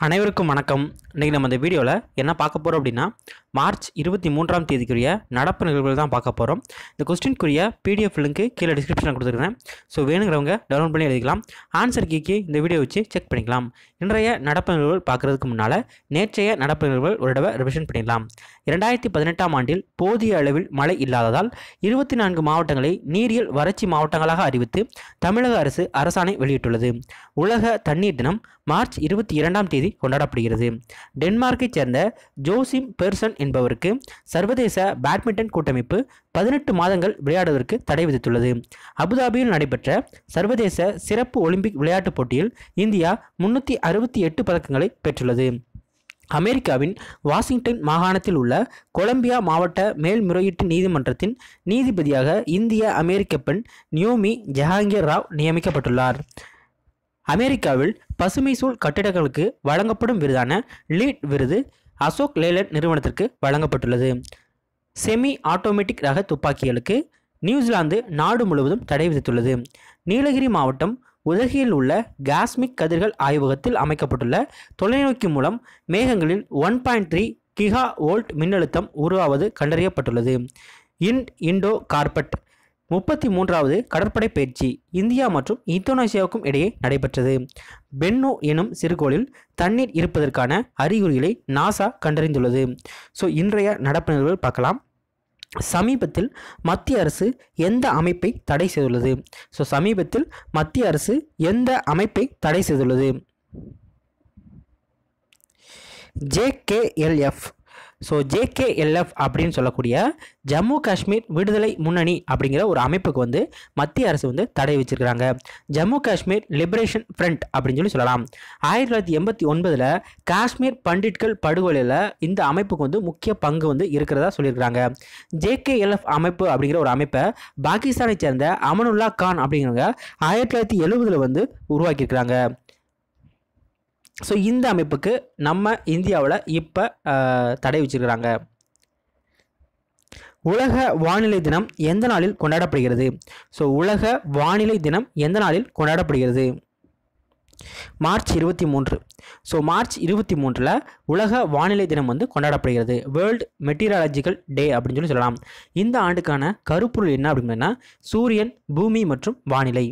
அனைவருக்கும் வணக்கம். இன்றைக்கி நம்ம இந்த வீடியோவில் என்ன பார்க்க போகிறோம் அப்படின்னா மார்ச் இருபத்தி மூன்றாம் தேதிக்குரிய நடப்பு நிகழ்வுகள் தான் பார்க்க போகிறோம் இந்த கொஸ்டின்குரிய பிடிஎஃப் லிங்க்கு கீழே டிஸ்கிரிப்ஷனில் கொடுத்துருக்கேன் ஸோ வேணுங்கிறவங்க டவுன்லோட் பண்ணி எழுதிக்கலாம். ஆன்சர் கீக்கு இந்த வீடியோ வச்சு செக் பண்ணிக்கலாம். இன்றைய நடப்பு நிகழ்வுகள் பார்க்குறதுக்கு முன்னால் நேற்றைய நடப்பு நிகழ்வுகள் ஒரு தடவை ரிவிஷன் பண்ணிடலாம். இரண்டாயிரத்தி பதினெட்டாம் ஆண்டில் போதிய அளவில் மழை இல்லாததால் இருபத்தி நான்கு மாவட்டங்களை நீரியல் வறட்சி மாவட்டங்களாக அறிவித்து தமிழக அரசு அரசாணை வெளியிட்டுள்ளது. உலக தண்ணீர் தினம் மார்ச் இருபத்தி இரண்டாம் தேதி கொண்டாடப்படுகிறது. டென்மார்க்கைச் சேர்ந்த ஜோசிம் பெர்சன் என்பவருக்கு சர்வதேச பேட்மிண்டன் கூட்டமைப்பு பதினெட்டு மாதங்கள் விளையாடுவதற்கு தடை விதித்துள்ளது. அபுதாபியில் நடைபெற்ற சர்வதேச சிறப்பு ஒலிம்பிக் விளையாட்டுப் போட்டியில் இந்தியா முன்னூற்றி அறுபத்தி எட்டு பதக்கங்களை பெற்றுள்ளது. அமெரிக்காவின் வாஷிங்டன் மாகாணத்தில் உள்ள கொலம்பியா மாவட்ட மேல்முறையீட்டு நீதிமன்றத்தின் நீதிபதியாக இந்திய அமெரிக்க பெண் நியோமி ஜஹாங்கீர் ராவ் நியமிக்கப்பட்டுள்ளார். அமெரிக்காவில் பசுமை சூழ் கட்டிடங்களுக்கு வழங்கப்படும் விருதான லீட் விருது அசோக் லேலட் நிறுவனத்திற்கு வழங்கப்பட்டுள்ளது. செமி ஆட்டோமேட்டிக் ரக துப்பாக்கிகளுக்கு நியூசிலாந்து நாடு முழுவதும் தடை விதித்துள்ளது. நீலகிரி மாவட்டம் உதகையில் உள்ள காஸ்மிக் கதிர்கள் ஆய்வகத்தில் அமைக்கப்பட்டுள்ள தொலைநோக்கி மூலம் மேகங்களில் one point three giga volt மின்னழுத்தம் உருவாவது கண்டறியப்பட்டுள்ளது. இண்ட் இண்டோ கார்பட் முப்பத்தி மூன்றாவது கடற்படை பயிற்சி இந்தியா மற்றும் இந்தோனேசியாவுக்கும் இடையே நடைபெற்றது. பென்னோ எனும் சிறுகோளில் தண்ணீர் இருப்பதற்கான அறிகுறிகளை நாசா கண்டறிந்துள்ளது. ஸோ இன்றைய நடப்பு நிகழ்வுகள் பார்க்கலாம். சமீபத்தில் மத்திய அரசு எந்த அமைப்பை தடை செய்துள்ளது? ஸோ சமீபத்தில் மத்திய அரசு எந்த அமைப்பை தடை செய்துள்ளது? ஜேகேஎல்எஃப் ஸோ ஜேகேஎல்எஃப் அப்படின்னு சொல்லக்கூடிய ஜம்மு காஷ்மீர் விடுதலை முன்னணி அப்படிங்கிற ஒரு அமைப்புக்கு வந்து மத்திய அரசு வந்து தடை வச்சிருக்கிறாங்க ஜம்மு காஷ்மீர் லிபரேஷன் ஃப்ரண்ட் அப்படின்னு சொல்லி சொல்லலாம். ஆயிரத்தி தொள்ளாயிரத்தி எண்பத்தி ஒன்பதில் காஷ்மீர் பண்டிட்கள் படுகொலையில் இந்த அமைப்புக்கு வந்து முக்கிய பங்கு வந்து இருக்கிறதா சொல்லியிருக்கிறாங்க. ஜேகேஎல்எஃப் அமைப்பு அப்படிங்கிற ஒரு அமைப்பை பாகிஸ்தானை சேர்ந்த அமனுல்லா கான் அப்படிங்கிறவங்க ஆயிரத்தி தொள்ளாயிரத்தி எழுபதில் வந்து உருவாக்கியிருக்கிறாங்க. ஸோ இந்த அமைப்புக்கு நம்ம இந்தியாவில் இப்போ தடை வச்சிருக்கிறாங்க. உலக வானிலை தினம் எந்த நாளில் கொண்டாடப்படுகிறது? ஸோ உலக வானிலை தினம் எந்த நாளில் கொண்டாடப்படுகிறது? மார்ச் இருபத்தி மூன்று. ஸோ மார்ச் இருபத்தி மூன்றில் உலக வானிலை தினம் வந்து கொண்டாடப்படுகிறது. வேர்ல்டு மெட்டீரியாலஜிக்கல் டே அப்படின்னு சொல்லி சொல்லலாம். இந்த ஆண்டுக்கான கருப்பொருள் என்ன அப்படின்னா சூரியன் பூமி மற்றும் வானிலை.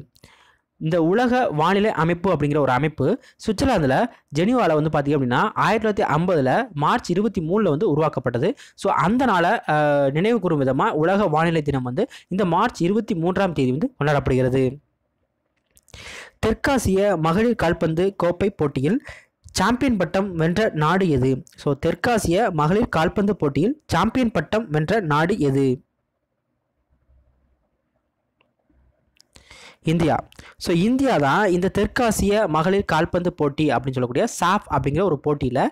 இந்த உலக வானிலை அமைப்பு அப்படிங்கிற ஒரு அமைப்பு சுவிட்சர்லாந்தில் ஜெனிவாவில் வந்து பார்த்திங்க அப்படின்னா ஆயிரத்தி தொள்ளாயிரத்தி ஐம்பதில் மார்ச் இருபத்தி மூணில் வந்து உருவாக்கப்பட்டது. ஸோ அந்த நாளை நினைவு கூறும் விதமாக உலக வானிலை தினம் வந்து இந்த மார்ச் இருபத்தி மூன்றாம் தேதி வந்து கொண்டாடப்படுகிறது. தெற்காசிய மகளிர் கால்பந்து கோப்பை போட்டியில் சாம்பியன் பட்டம் வென்ற நாடு எது? ஸோ தெற்காசிய மகளிர் கால்பந்து போட்டியில் சாம்பியன் பட்டம் வென்ற நாடு எது? இந்தியா. ஸோ இந்தியா தான் இந்த தெற்காசிய மகளிர் கால்பந்து போட்டி அப்படின்னு சொல்லக்கூடிய சாஃப் அப்படிங்கிற ஒரு போட்டியில்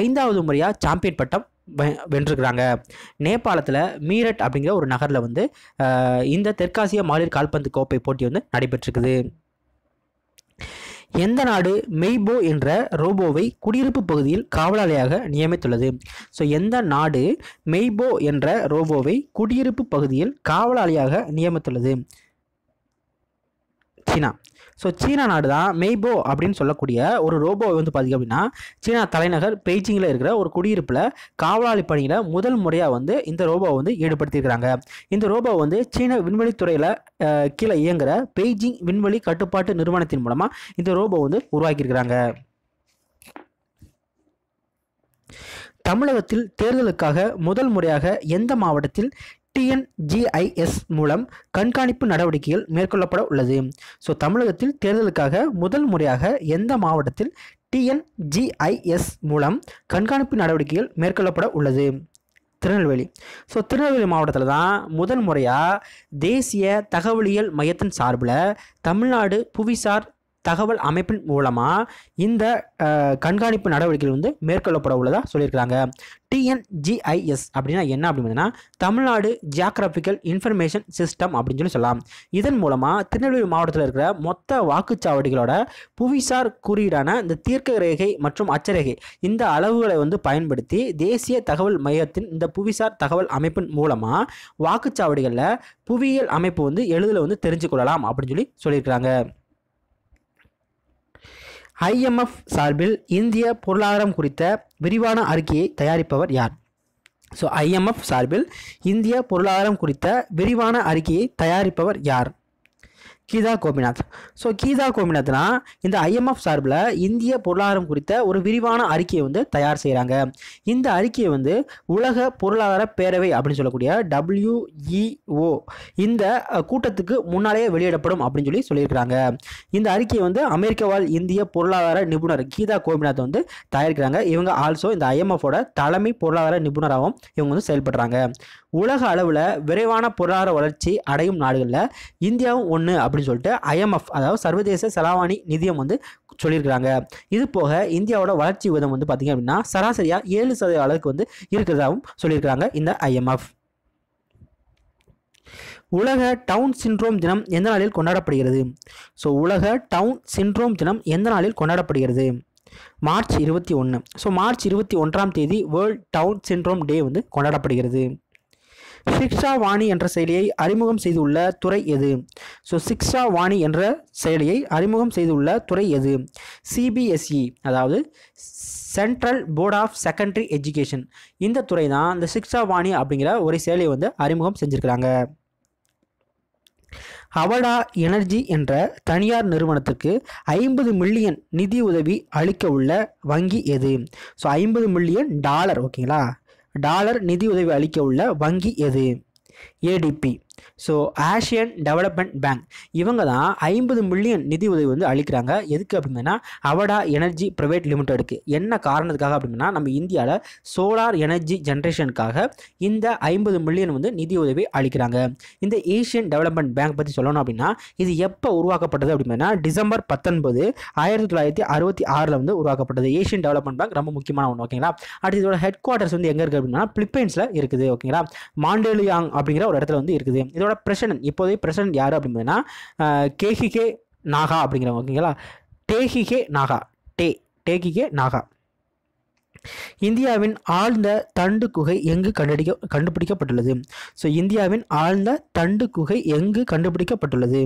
ஐந்தாவது முறையாக சாம்பியன் பட்டம் வென்றிருக்கிறாங்க. நேபாளத்தில் மீரட் அப்படிங்கிற ஒரு நகரில் வந்து இந்த தெற்காசிய மகளிர் கால்பந்து கோப்பை போட்டி வந்து நடைபெற்றிருக்குது. எந்த நாடு மெய்போ என்ற ரோபோவை குடியிருப்பு பகுதியில் காவலாளியாக நியமித்துள்ளது? ஸோ எந்த நாடு மெய்போ என்ற ரோபோவை குடியிருப்பு பகுதியில் காவலாளியாக நியமித்துள்ளது? சீனா. ஸோ சீனா நாடு தான் மெய்போ அப்படின்னு சொல்லக்கூடிய ஒரு ரோபோவை வந்து பார்த்திங்க அப்படின்னா சீனா தலைநகர் பெய்ஜிங்கில் இருக்கிற ஒரு குடியிருப்பில் காவலாளி பணியில் முதல் முறையாக வந்து இந்த ரோபோவை வந்து ஈடுபடுத்தியிருக்கிறாங்க. இந்த ரோபோ வந்து சீன விண்வெளித்துறையில் கீழே இயங்குகிற பெய்ஜிங் விண்வெளி கட்டுப்பாட்டு நிறுவனத்தின் மூலமாக இந்த ரோபோ வந்து உருவாக்கியிருக்கிறாங்க. தமிழகத்தில் தேர்தலுக்காக முதல் முறையாக எந்த மாவட்டத்தில் டிஎன்ஜிஐஎஸ் மூலம் கண்காணிப்பு நடவடிக்கைகள் மேற்கொள்ளப்பட உள்ளது. ஸோ தமிழகத்தில் தேர்தலுக்காக முதல் முறையாக எந்த மாவட்டத்தில் டிஎன்ஜிஐஎஸ் மூலம் கண்காணிப்பு நடவடிக்கைகள் மேற்கொள்ளப்பட உள்ளது? திருநெல்வேலி. ஸோ திருநெல்வேலி மாவட்டத்தில் தான் முதல் முறையாக தேசிய தகவலியல் மையத்தின் சார்பில் தமிழ்நாடு புவிசார் தகவல் அமைப்பின் மூலமாக இந்த கண்காணிப்பு நடவடிக்கைகள் வந்து மேற்கொள்ளப்பட உள்ளதாக சொல்லியிருக்கிறாங்க. டிஎன்ஜிஐஎஸ் அப்படின்னா என்ன அப்படின்னா தமிழ்நாடு ஜியாகிராபிக்கல் இன்ஃபர்மேஷன் சிஸ்டம் அப்படின்னு சொல்லி சொல்லலாம். இதன் மூலமாக திருநெல்வேலி மாவட்டத்தில் இருக்கிற மொத்த வாக்குச்சாவடிகளோட புவிசார் குறியீடான இந்த தீர்க்க ரேகை மற்றும் அச்சரேகை இந்த அளவுகளை வந்து பயன்படுத்தி தேசிய தகவல் மையத்தின் இந்த புவிசார் தகவல் அமைப்பின் மூலமாக வாக்குச்சாவடிகளில் புவியியல் அமைப்பு வந்து எளிதில் வந்து தெரிஞ்சு கொள்ளலாம் அப்படின்னு சொல்லி சொல்லியிருக்கிறாங்க. ஐஎம்எஃப் சார்பில் இந்திய பொருளாதாரம் குறித்த விரிவான அறிக்கையை தயாரிப்பவர் யார்? ஸோ ஐஎம்எஃப் சார்பில் இந்திய பொருளாதாரம் குறித்த விரிவான அறிக்கையை தயாரிப்பவர் யார்? கீதா கோபிநாத். ஸோ கீதா கோபிநாத்னா இந்த ஐஎம்எஃப் சார்பில் இந்திய பொருளாதாரம் குறித்த ஒரு விரிவான அறிக்கையை வந்து தயார் செய்கிறாங்க. இந்த அறிக்கையை வந்து உலக பொருளாதார பேரவை அப்படின்னு சொல்லக்கூடிய டபிள்யூஇஓ இந்த கூட்டத்துக்கு முன்னாலேயே வெளியிடப்படும் அப்படின்னு சொல்லி சொல்லியிருக்கிறாங்க. இந்த அறிக்கையை வந்து அமெரிக்க வாழ் இந்திய பொருளாதார நிபுணர் கீதா கோபிநாத் வந்து தயாரிக்கிறாங்க. இவங்க ஆல்சோ இந்த ஐஎம்எஃபோட தலைமை பொருளாதார நிபுணராகவும் இவங்க வந்து செயல்படுறாங்க. உலக அளவில் விரைவான பொருளாதார வளர்ச்சி அடையும் நாடுகளில் இந்தியாவும் ஒன்று அப்படின்னு சொல்லிட்டு ஐஎம்எஃப் அதாவது சர்வதேச செலாவணி நிதியம் வந்து சொல்லியிருக்கிறாங்க. இது போக இந்தியாவோட வளர்ச்சி விகிதம் வந்து பார்த்திங்க அப்படின்னா சராசரியாக ஏழு சதவீத அளவுக்கு வந்து இருக்கிறதாகவும் சொல்லியிருக்கிறாங்க இந்த ஐஎம்எஃப் உலக டவுன் சிண்ட்ரோம் தினம் எந்த நாளில் கொண்டாடப்படுகிறது? ஸோ உலக டவுன் சிண்ட்ரோம் தினம் எந்த நாளில் கொண்டாடப்படுகிறது? மார்ச் இருபத்தி ஒன்று ஸோ மார்ச் இருபத்தி ஒன்றாம் தேதி வேர்ல்ட் டவுன் சிண்ட்ரோம் டே வந்து கொண்டாடப்படுகிறது. சிக்ஷா வாணி என்ற செயலியை அறிமுகம் செய்துள்ள துறை எது? ஸோ சிக்ஷா வாணி என்ற செயலியை அறிமுகம் செய்துள்ள துறை எது? சிபிஎஸ்இ அதாவது central board of secondary education இந்த துறை தான் இந்த சிக்ஷா வாணி அப்படிங்கிற ஒரு செயலியை வந்து அறிமுகம் செஞ்சுருக்கிறாங்க. ஹவடா எனர்ஜி என்ற தனியார் நிறுவனத்திற்கு ஐம்பது மில்லியன் நிதி உதவி அளிக்க உள்ள வங்கி எது? ஸோ ஐம்பது மில்லியன் டாலர் ஓகேங்களா? டாலர் நிதி உதவி அளிக்க உள்ள வங்கி எது? ADB so Asian development bank இவங்க தான் ஐம்பது மில்லியன் நிதி உதவி வந்து அளிக்கிறாங்க. எதுக்கு அப்படின்னா அவடா எனர்ஜி ப்ரைவேட் லிமிடெடுக்கு என்ன காரணத்துக்காக அப்படின்னா நம்ம இந்தியாவில் சோலார் எனர்ஜி ஜென்ரேஷனுக்காக இந்த ஐம்பது மில்லியன் வந்து நிதி உதவி அளிக்கிறாங்க. இந்த ஏஷியன் டெவலப்மெண்ட் பேங்க் பற்றி சொல்லணும் அப்படின்னா இது எப்போ உருவாக்கப்பட்டது அப்படின்னா டிசம்பர் பத்தொன்பது ஆயிரத்தி தொள்ளாயிரத்தி அறுபத்தி ஆறில் வந்து உருவாக்கப்பட்டது. ஏஷியன் டெவலப்மெண்ட் பேங்க் ரொம்ப முக்கியமான ஒன்று ஓகேங்களா அடுத்து இதோட ஹெட் குவார்ட்டர்ஸ் வந்து எங்கே இருக்குது அப்படின்னா பிலிப்பைன்ஸில் இருக்குது ஓகேங்களா மாண்டேலியாங் அப்படிங்கிற ஒரு இடத்துல வந்து இருக்குது. இதோட பிரசிடன்ட் இப்போதைய பிரசிடன்ட் யார் அப்படின்னா கேஹிகே நாகா அப்படிங்கிறவங்க ஓகேங்களா? டேஹிகே நாகா. டே டேகிகே நாகா. இந்தியாவின் ஆழ்ந்த தண்டு குகை எங்கு கண்டுபிடிக்க கண்டுபிடிக்கப்பட்டுள்ளது? ஸோ இந்தியாவின் ஆழ்ந்த தண்டு குகை எங்கு கண்டுபிடிக்கப்பட்டுள்ளது?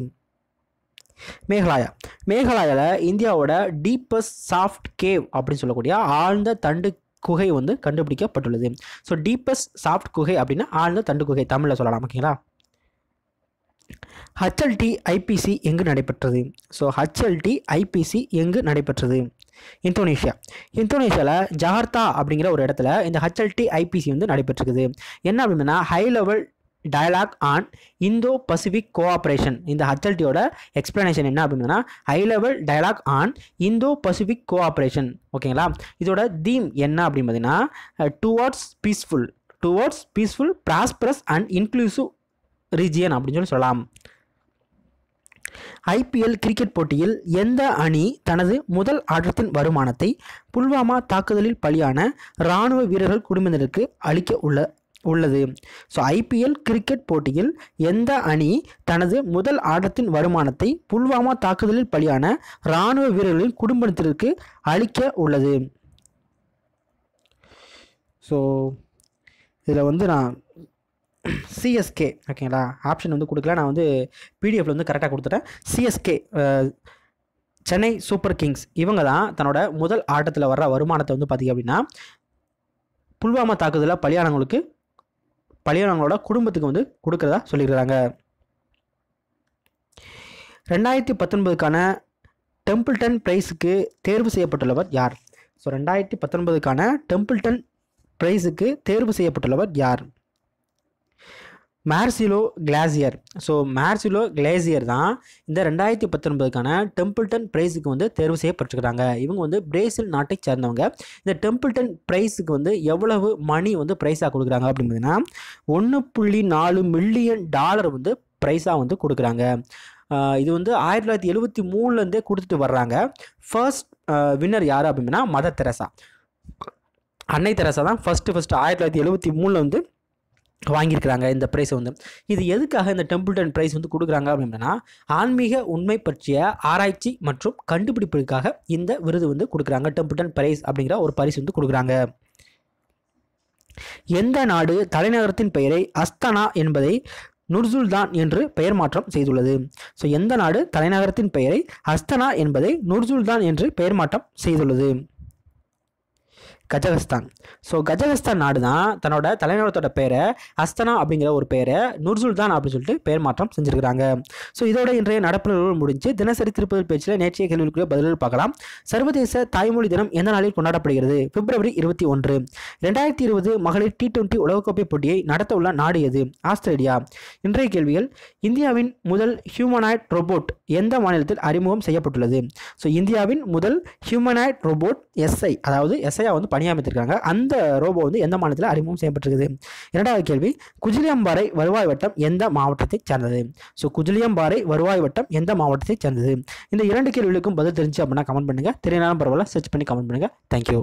மேகாலயா. மேகாலயாவில் இந்தியாவோட டீப்பஸ்ட் சாஃப்ட் கேவ் அப்படின்னு சொல்லக்கூடிய ஆழ்ந்த தண்டு குகை வந்து கண்டுபிடிக்கப்பட்டுள்ளது. ஸோ டீப்பஸ்ட் சாஃப்ட் குகை அப்படின்னா ஆழ்ந்த தண்டு குகை தமிழில் சொல்லலாம் ஓகேங்களா? ஹச்எல்டி ஐபிசி எங்கு நடைபெற்றது? ஸோ ஹச்எல்டி ஐபிசி எங்கு நடைபெற்றது? இந்தோனேஷியா. இந்தோனேஷியாவில் ஜகார்த்தா அப்படிங்கிற ஒரு இடத்துல இந்த ஹச்எல்டி ஐபிசி வந்து நடைபெற்றிருக்குது. என்ன அப்படின்னா high level dialogue on Indo Pacific cooperation இந்த ஹச்எல்டியோட எக்ஸ்ப்ளனேஷன் என்ன அப்படின்னா high level dialogue on Indo Pacific cooperation ஓகேங்களா இதோட தீம் என்ன அப்படின்னு பார்த்தீங்கன்னா towards peaceful towards peaceful prosperous and inclusive region அப்படின்னு சொல்லி சொல்லலாம். ஐபிஎல் கிரிக்கெட் போட்டியில் எந்த அணி தனது முதல் ஆட்டத்தின் வருமானத்தை புல்வாமா தாக்குதலில் பலியான இராணுவ வீரர்கள் குடும்பத்தினருக்கு அளிக்க உள்ள உள்ளது? ஸோ ஐபிஎல் கிரிக்கெட் போட்டியில் எந்த அணி தனது முதல் ஆட்டத்தின் வருமானத்தை புல்வாமா தாக்குதலில் பலியான இராணுவ வீரர்களின் குடும்பத்திற்கு அளிக்க உள்ளது? ஸோ இதில் வந்து நான் சிஎஸ்கே ஓகேங்களா ஆப்ஷன் வந்து கொடுக்கல. நான் வந்து பிடிஎஃப்ல வந்து கரெக்டாக கொடுத்துட்டேன். சிஎஸ்கே சென்னை சூப்பர் கிங்ஸ் இவங்க தான் தன்னோட முதல் ஆட்டத்தில் வர்ற வருமானத்தை வந்து பார்த்திங்க அப்படின்னா புல்வாமா தாக்குதலில் பலியானவங்களுக்கு பலியானவங்களோட குடும்பத்துக்கு வந்து கொடுக்குறதா சொல்லியிருக்கிறாங்க. ரெண்டாயிரத்தி பத்தொன்பதுக்கான டெம்பிள்டன் ப்ரைஸுக்கு தேர்வு செய்யப்பட்டுள்ளவர் யார்? ஸோ ரெண்டாயிரத்தி பத்தொன்பதுக்கான டெம்பிள்டன் ப்ரைஸுக்கு தேர்வு செய்யப்பட்டுள்ளவர் யார்? Marcelo Gleiser so Marcelo Gleiser தான் இந்த ரெண்டாயிரத்தி பத்தொன்பதுக்கான டெம்பிள்டன் ப்ரைஸுக்கு வந்து தேர்வு செய்யப்பட்டிருக்கிறாங்க. இவங்க வந்து பிரேசில் நாட்டை சேர்ந்தவங்க. இந்த டெம்பிள்டன் ப்ரைஸுக்கு வந்து எவ்வளவு மணி வந்து ப்ரைஸாக கொடுக்குறாங்க அப்படின்னா ஒன்று புள்ளி நாலு மில்லியன் டாலர் வந்து ப்ரைஸாக வந்து கொடுக்குறாங்க. இது வந்து ஆயிரத்தி தொள்ளாயிரத்தி எழுபத்தி மூணுலேருந்தே கொடுத்துட்டு வர்றாங்க. ஃபர்ஸ்ட் வின்னர் யார் அப்படின்னா மதர் தெரசா. அன்னை தெரசா தான் ஃபஸ்ட்டு ஃபஸ்ட்டு ஆயிரத்தி தொள்ளாயிரத்தி எழுபத்தி மூணில் வந்து வாங்கியிருக்கிறாங்க இந்த ப்ரைஸ் வந்து. இது எதுக்காக இந்த டெம்பிள்டன் ப்ரைஸ் வந்து கொடுக்குறாங்க அப்படின்னா ஆன்மீக உண்மை பற்றிய ஆராய்ச்சி மற்றும் கண்டுபிடிப்புக்காக இந்த விருது வந்து கொடுக்குறாங்க. டெம்பிள்டன் பிரைஸ் அப்படிங்கிற ஒரு பரிசு வந்து கொடுக்குறாங்க. எந்த நாடு தலைநகரத்தின் பெயரை அஸ்தானா என்பதை நுர்சுல்தான் என்று பெயர் மாற்றம் செய்துள்ளது. ஸோ எந்த நாடு தலைநகரத்தின் பெயரை அஸ்தனா என்பதை நுர்சுல்தான் என்று பெயர் மாற்றம் செய்துள்ளது. கஜகஸ்தான். ஸோ கஜகஸ்தான் நாடு தான் தன்னோட தலைநகரத்தோட பேரை அஸ்தனா அப்படிங்கிற ஒரு பேரை நுர்சுல்தான் அப்படின்னு சொல்லிட்டு பெயர் மாற்றம் செஞ்சுருக்கிறாங்க. ஸோ இதோட இன்றைய நடப்பு நிகழ்வு முடிஞ்சு தினசரி திருப்பதி பேச்சில் நேற்றைய கேள்விக்குரிய பதில்கள் பார்க்கலாம். சர்வதேச தாய்மொழி தினம் எந்த நாளில் கொண்டாடப்படுகிறது? பிப்ரவரி இருபத்தி ஒன்று. ரெண்டாயிரத்தி இருபது மகளிர் டி டுவெண்ட்டி உலகக்கோப்பை போட்டியை நடத்த உள்ள நாடு எது? ஆஸ்திரேலியா. இன்றைய கேள்விகள் இந்தியாவின் முதல் ஹியூமனாய்ட் ரோபோட் எந்த மாநிலத்தில் அறிமுகம் செய்யப்பட்டுள்ளது? ஸோ இந்தியாவின் முதல் ஹியூமனாய்ட் ரோபோட் எஸ்ஐ அதாவது எஸ்ஐயா வந்து பணியமைத்திருக்காங்க. அந்த ரோபோ வந்து எந்த மாநிலத்தில் அறிமுகம் செய்யப்பட்டிருக்குது? இரண்டாவது கேள்வி குஜிலியம்பாறை வருவாய் வட்டம் எந்த மாவட்டத்தைச் சேர்ந்தது? ஸோ குஜிலியம்பாறை வருவாய் வட்டம் எந்த மாவட்டத்தைச் சேர்ந்தது? இந்த இரண்டு கேள்விகளுக்கும் பதில் தெரிஞ்சு அப்படின்னா கமெண்ட் பண்ணுங்கள் தெரியலாம் பரவாயில்ல சர்ச் பண்ணி கமெண்ட் பண்ணுங்கள் தேங்க்யூ